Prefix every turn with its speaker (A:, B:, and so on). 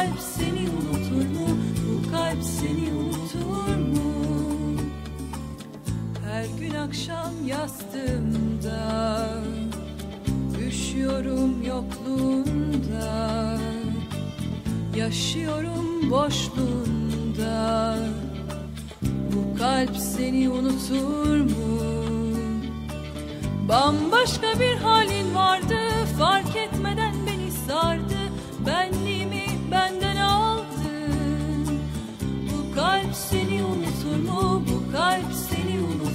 A: kalp seni unutur mu? Bu kalp seni unutur mu? Her gün akşam yastığımda Üşüyorum yokluğunda Yaşıyorum boşluğunda Bu kalp seni unutur mu? Bambaşka bir halin et